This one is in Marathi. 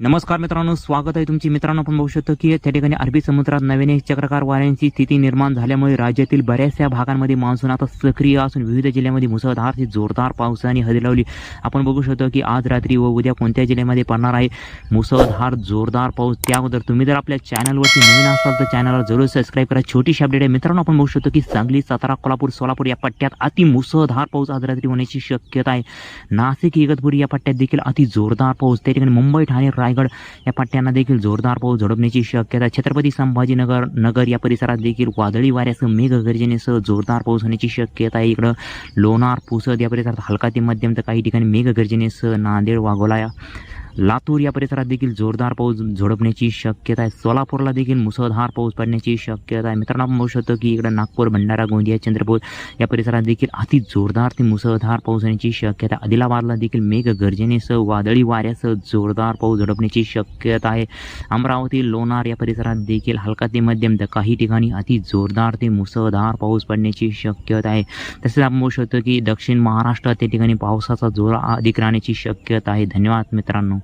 नमस्कार मित्रांनो स्वागत आहे तुमची. मित्रांनो आपण बघू शकतो की त्या ठिकाणी अरबी समुद्रात नव्याने चक्रकार वाऱ्यांची स्थिती निर्माण झाल्यामुळे राज्यातील बऱ्याचशा भागांमध्ये मान्सून आता सक्रिय असून विविध जिल्ह्यामध्ये मुसळधार ते जोरदार पावसाने हजेरी लावली आपण बघू शकतो की आज रात्री व उद्या कोणत्या जिल्ह्यामध्ये पडणार आहे? मुसळधार जोरदार पाऊस. त्या अगोदर तुम्ही जर आपल्या चॅनलवरती नवीन असाल तर चॅनलला जरूर सबस्क्राईब करा. छोटीशी अपडेट आहे. मित्रांनो आपण बघू शकतो की सांगली सातारा कोल्हापूर सोलापूर या पट्ट्यात अति मुसळधार पाऊस आज रात्री होण्याची शक्यता आहे. नाशिक इगतपुरी या पट्ट्यात देखील अति जोरदार पाऊस. त्या ठिकाणी मुंबई ठाणे रायगड या पट्ट्यांना देखील जोरदार पाऊस झडपण्याची शक्यता छत्रपती संभाजीनगर नगर या परिसरात देखील वादळी वाऱ्यासह मेघगर्जनेसह जोरदार पाऊस होण्याची शक्यता आहे. इकडं लोणार पुसद या परिसरात हलका ते मध्यम तर काही ठिकाणी मेघगर्जनेसह नांदेड वाघोला या लातूर या परिसरात देखील जोरदार पाऊस झोडपण्याची शक्यता आहे. सोलापूरला देखील मुसळधार पाऊस पडण्याची शक्यता आहे. मित्रांनो आपण बघू शकतो की इकडं नागपूर भंडारा गोंदिया चंद्रपूर या परिसरात देखील अति जोरदार ते मुसळधार पाऊस होण्याची शक्यता आदिलाबादला देखील मेघ गर्जनेसह वादळी वाऱ्यासह जोरदार पाऊस झडपण्याची शक्यता आहे. अमरावती लोणार या परिसरात देखील हलका ते मध्यम तर काही ठिकाणी अति जोरदार ते मुसळधार पाऊस पडण्याची शक्यता आहे. तसेच आपण बघू शकतो की दक्षिण महाराष्ट्रात त्या ठिकाणी पावसाचा जोर अधिक राहण्याची शक्यता आहे. धन्यवाद मित्रांनो.